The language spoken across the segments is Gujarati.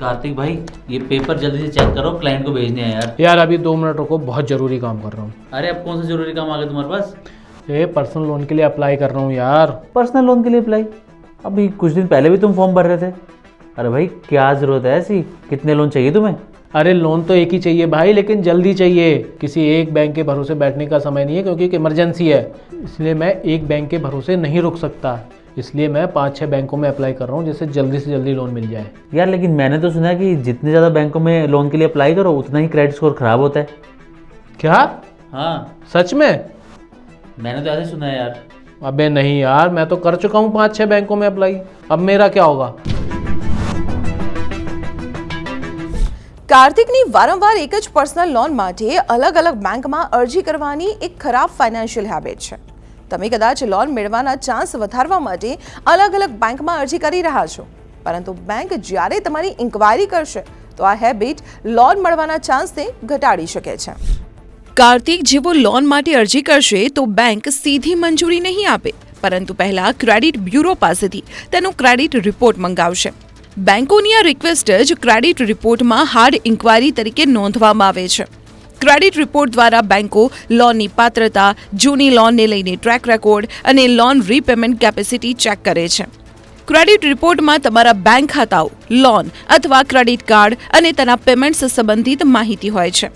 कार्तिक भाई ये पेपर जल्दी से चेक करो क्लाइंट को भेजने हैं यार। यार अभी दो मिनट रुको बहुत ज़रूरी काम कर रहा हूँ। अरे अब कौन सा ज़रूरी काम आ गया तुम्हारे पास? ये पर्सनल लोन के लिए अप्लाई कर रहा हूँ यार। पर्सनल लोन के लिए अप्लाई अभी कुछ दिन पहले भी तुम फॉर्म भर रहे थे। अरे भाई क्या ज़रूरत है ऐसी? कितने लोन चाहिए तुम्हें? अरे लोन तो एक ही चाहिए भाई लेकिन जल्दी चाहिए। किसी एक बैंक के भरोसे बैठने का समय नहीं है क्योंकि एक इमरजेंसी है। इसलिए मैं एक बैंक के भरोसे नहीं रुक सकता। इसलिए मैं पाँच छः बैंकों में अप्लाई कर रहा हूँ जिससे जल्दी से जल्दी लोन मिल जाए यार लेकिन मैंने तो सुना है कि जितने ज़्यादा बैंकों में लोन के लिए अप्लाई करो उतना ही क्रेडिट स्कोर खराब होता है क्या हाँ सच में मैंने तो ऐसे सुना है यार अबे नहीं यार मैं तो कर चुका हूँ पाँच छः बैंकों में अप्लाई अब मेरा क्या होगा કાર્તિકની વારંવાર એક જ પર્સનલ લોન માટે અલગ અલગ બેંકમાં અરજી કરવાની એક ખરાબ ફાઇનાન્શિયલ હેબિટ છે તમે કદાચ લોન મેળવવાના ચાન્સ વધારવા માટે અલગ અલગ બેંકમાં અરજી કરી રહ્યા છો. પરંતુ બેંક જ્યારે તમારી ઇન્ક્વાયરી કરશે, તો આ હેબિટ લોન મળવાના ચાન્સને ઘટાડી શકે છે. કાર્તિક જેવો લોન માટે અરજી કરશે, તો બેંક સીધી મંજૂરી નહીં આપે. પરંતુ પહેલા ક્રેડિટ બ્યુરો પાસેથી તેનો ક્રેડિટ રિપોર્ટ મંગાવશે. બેંકોની આ રિક્વેસ્ટ જ ક્રેડિટ રિપોર્ટમાં હાર્ડ ઇન્ક્વાયરી તરીકે નોંધવામાં આવે છે. ક્રેડિટ રિપોર્ટ દ્વારા બેન્કો લોનની પાત્રતા, જૂની લોનને લઈને ટ્રેક રેકોર્ડ અને લોન રીપેમેન્ટ કેપેસિટી ચેક કરે છે. ક્રેડિટ રિપોર્ટમાં તમારા બેંક ખાતાઓ લોન અથવા ક્રેડિટ કાર્ડ અને તેના પેમેન્ટ્સ સંબંધિત માહિતી હોય છે.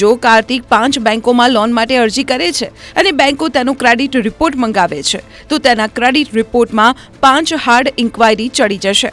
જો કાર્તિક પાંચ બેંકોમાં લોન માટે અરજી કરે છે અને બેંકો તેનો ક્રેડિટ રિપોર્ટ મંગાવે છે, તો તેના ક્રેડિટ રિપોર્ટમાં પાંચ હાર્ડ ઇન્ક્વાયરી ચડી જશે.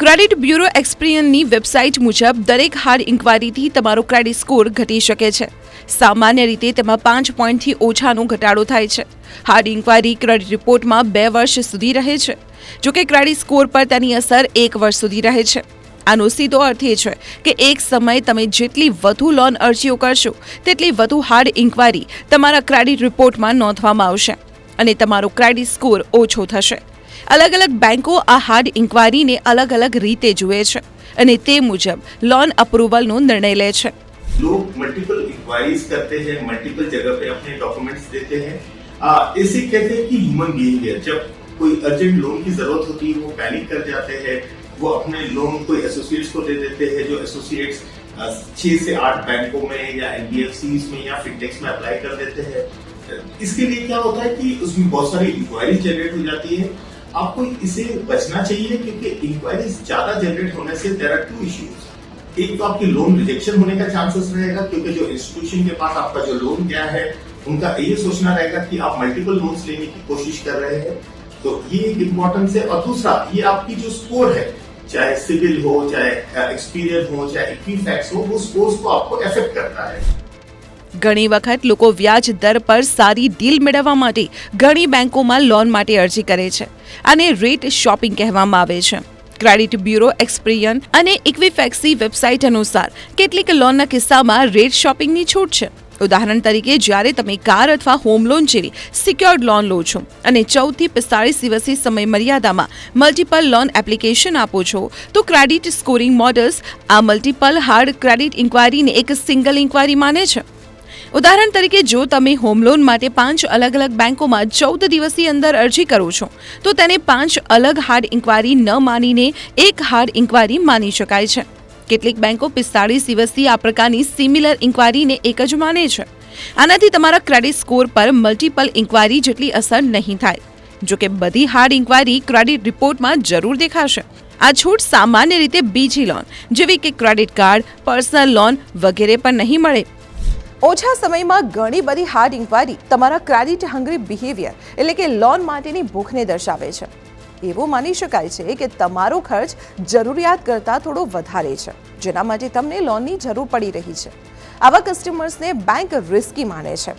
ક્રેડિટ બ્યુરો એક્સપિરિયનની વેબસાઇટ મુજબ દરેક હાર્ડ ઇન્ક્વાયરીથી તમારો ક્રેડિટ સ્કોર ઘટી શકે છે. સામાન્ય રીતે તેમાં પાંચ પોઈન્ટથી ઓછાનો ઘટાડો થાય છે. હાર્ડ ઇન્ક્વાયરી ક્રેડિટ રિપોર્ટમાં બે વર્ષ સુધી રહે છે. જોકે ક્રેડિટ સ્કોર પર તેની અસર એક વર્ષ સુધી રહે છે. આનો સીધો અર્થ એ છે કે એક સમયે તમે જેટલી વધુ લોન અરજીઓ કરશો, તેટલી વધુ હાર્ડ ઇન્ક્વાયરી તમારા ક્રેડિટ રિપોર્ટમાં નોંધવામાં આવશે અને તમારો ક્રેડિટ સ્કોર ઓછો થશે. અલગ અલગ બેંકો આ હાર્ડ ઇન્ક્વાયરીને અલગ અલગ રીતે જુએ છે અને તે મુજબ લોન અપ્રુવલનો નિર્ણય લે છે लोग मल्टीपल इंक्वायरीज करते हैं मल्टीपल जगह पे अपने डॉक्यूमेंट्स देते हैं आ, इसे कहते हैं कि ह्यूमन बिहेवियर जब कोई अर्जेंट लोन की जरूरत होती है वो पैनिक कर जाते हैं वो अपने लोन कोई एसोसिएट्स को दे देते हैं जो एसोसिएट्स छह से आठ बैंकों में या एनबीएफसी में या फिनटेक्स में अप्लाई कर देते हैं इसके लिए क्या होता है कि उसमें बहुत सारी इंक्वायरी जनरेट हो जाती है आपको इसे बचना चाहिए क्योंकि इंक्वायरी ज़्यादा जनरेट होने से देर आर टू इश्यूज़ एक तो आपकी लोन रिजेक्शन होने का चांसेस रहेगा क्योंकि जो इंस्टीट्यूशन के पास आपका जो लोन गया है, उनका ये सोचना रहेगा कि आप मल्टीपल लोन्स लेने की कोशिश कर रहे हैं। तो ये एक इम्पोर्टेंस है। और दूसरा, ये आपकी जो स्कोर है, चाहे सिविल हो, चाहे एक्सपीरियंस हो, चाहे इक्विफैक्स हो, वो स्कोर्स को आपको इफ़ेक्ट करता है। ઘણી વખત લોકો વ્યાજ દર પર સારી ડીલ મેળવવા માટે ઘણી બેંકોમાં લોન માટે અરજી કરે છે આને રેટ શોપિંગ કહેવામાં આવે છે. ક્રેડિટ બ્યુરો, એક્સપિરિયન અને ઇક્વિફેક્સી વેબસાઇટ અનુસાર કેટલીક લોનના કિસ્સામાં રેટ શોપિંગની છૂટ છે. ઉદાહરણ તરીકે, જ્યારે તમે કાર અથવા હોમ લોન જેવી સિક્યોર્ડ લોન લો છો અને ચૌદથી પિસ્તાળીસ દિવસની સમય મર્યાદામાં મલ્ટિપલ લોન એપ્લિકેશન આપો છો, તો ક્રેડિટ સ્કોરિંગ મોડલ્સ આ મલ્ટિપલ હાર્ડ ક્રેડિટ ઇન્ક્વાયરીને એક સિંગલ ઇન્ક્વાયરી માને છે. ઉદાહરણ તરીકે, જો તમે હોમ લોન માટે પાંચ અલગ અલગ બેંકોમાં ચૌદ દિવસની અંદર અરજી કરો છો, તો તેને પાંચ અલગ હાર્ડ ઇન્ક્વાયરી ન માનીને એક હાર્ડ ઇન્ક્વાયરી માની શકાય છે. કેટલીક બેંકો પિસ્તાળીસ દિવસથી આ પ્રકારની સિમિલર ઇન્ક્વાયરીને એક જ માને છે. આનાથી તમારા ક્રેડિટ સ્કોર પર મલ્ટિપલ ઇન્ક્વાયરી જેટલી અસર નહીં થાય. જો કે બધી હાર્ડ ઇન્ક્વાયરી ક્રેડિટ રિપોર્ટમાં જરૂર દેખાશે. આ છૂટ સામાન્ય રીતે બીજી લોન જેવી કે ક્રેડિટ કાર્ડ પર્સનલ લોન વગેરે પર નહીં મળે. ઓછા સમયમાં ઘણી બધી હાર્ડ ઇન્ક્વાયરી તમારા ક્રેડિટ હંગ્રી બિહેવિયર એટલે કે લોન માટેની ભૂખને દર્શાવે છે. એવું માની શકાય છે કે તમારો ખર્ચ જરૂરિયાત કરતાં થોડો વધારે છે, જેના માટે તમને લોનની જરૂર પડી રહી છે. આવા કસ્ટમર્સને બેંક રિસ્કી માને છે.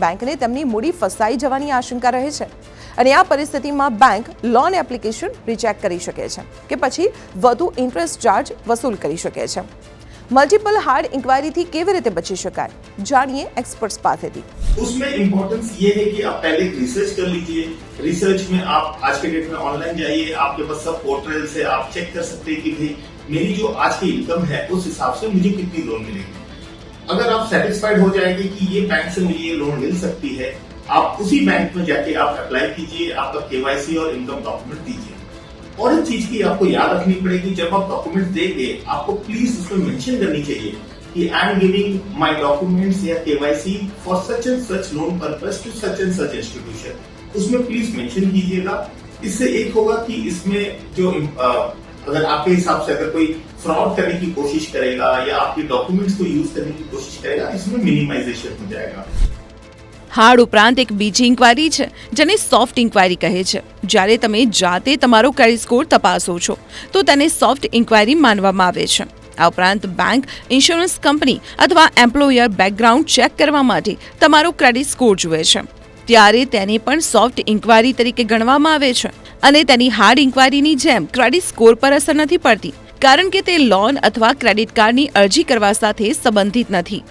બેંકને તેમની મૂડી ફસાઈ જવાની આશંકા રહે છે અને આ પરિસ્થિતિમાં બેંક લોન એપ્લિકેશન રિજેક્ટ કરી શકે છે કે પછી વધુ ઇન્ટરેસ્ટ ચાર્જ વસૂલ કરી શકે છે. મલ્ટિપલ હાર્ડ इंक्वायरी કેવી રીતે બચી શકાય જાણીએ एक्सपर्ट्स પાસેથી उसमें इम्पोर्टेंस ये है कि आप पहले रिसर्च कर लीजिए। रिसर्च में आप आज के डेट में ऑनलाइन जाइए, आपके पास सब पोर्टल से आप चेक कर सकते हैं कि भाई मेरी जो आज की इनकम है, उस हिसाब से मुझे कितनी लोन मिलेगी। अगर आप सेटिस्फाइड हो जाएँगे कि ये बैंक से मुझे ये लोन मिल सकती है, आप उसी बैंक में जाके आप अप्लाई कीजिए, आपका केवाईसी और इनकम डॉक्यूमेंट दीजिए। और एक चीज़ की आपको याद रखनी पड़ेगी जब आप डॉक्यूमेंट देंगे आपको प्लीज़ उसमें मेंशन करनी चाहिए कि I am giving my documents या KYC for such and such loan purpose to such and such institution उसमें प्लीज़ मेंशन कीजिएगा। इससे एक होगा कि इसमें जो अ, अगर आपके हिसाब से अगर कोई फ्रॉड करने की कोशिश करेगा या आपके डॉक्यूमेंट्स को यूज़ करने की कोशिश करेगा इसमें मिनिमाइजेशन हो जाएगा। હાર્ડ ઉપરાંત એક બીજી ઇન્ક્વાયરી છે, જેને સોફ્ટ ઇન્ક્વાયરી કહે છે. જ્યારે તમે જાતે તમારો ક્રેડિટ સ્કોર તપાસો છો, તો તેને સોફ્ટ ઇન્ક્વાયરી માનવામાં આવે છે. આ ઉપરાંત બેંક ઇન્સ્યોરન્સ કંપની અથવા એમ્પ્લોયર બેકગ્રાઉન્ડ ચેક કરવા માટે તમારો ક્રેડિટ સ્કોર જુએ છે. ત્યારે તેને પણ સોફ્ટ ઇન્ક્વાયરી તરીકે ગણવામાં આવે છે અને તેની હાર્ડ ઇન્ક્વાયરીની જેમ ક્રેડિટ સ્કોર પર અસર નથી પડતી, કારણ કે તે લોન અથવા ક્રેડિટ કાર્ડની અરજી કરવા સાથે સંબંધિત નથી.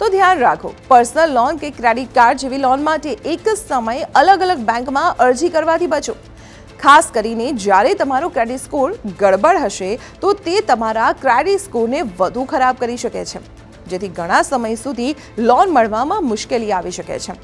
તો ધ્યાન રાખો પર્સનલ લોન કે ક્રેડિટ કાર્ડ જેવી લોન માટે એક જ સમયે અલગ અલગ બેંકમાં અરજી કરવાથી બચો. ખાસ કરીને જ્યારે તમારો ક્રેડિટ સ્કોર ગડબડ હશે, તો તે તમારા ક્રેડિટ સ્કોરને વધુ ખરાબ કરી શકે છે, જેથી ઘણા સમય સુધી લોન મળવામાં મુશ્કેલી આવી શકે છે.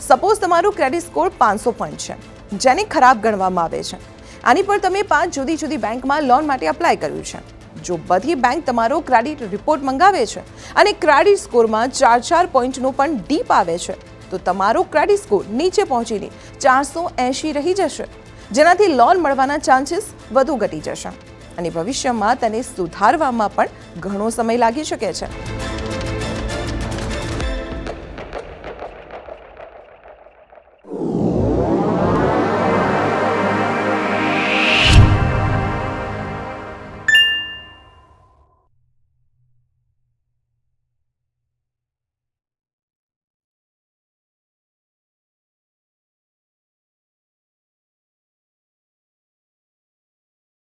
સપોઝ તમારું ક્રેડિટ સ્કોર પાંચસો પોઈન્ટ છે, જેને ખરાબ ગણવામાં આવે છે. આની પર તમે પાંચ જુદી જુદી બેંકમાં લોન માટે અપ્લાય કર્યું છે. જો બધી બેંક તમારો ક્રેડિટ રિપોર્ટ મંગાવે છે અને ક્રેડિટ સ્કોરમાં ચાર ચાર પોઈન્ટનો પણ ડીપ આવે છે, તો તમારો ક્રેડિટ સ્કોર નીચે પહોંચીને ચારસો એંશી રહી જશે. જેનાથી લોન મળવાના ચાન્સીસ વધુ ઘટી જશે. અને ભવિષ્યમાં તેને સુધારવામાં પણ ઘણો સમય લાગી શકે છે.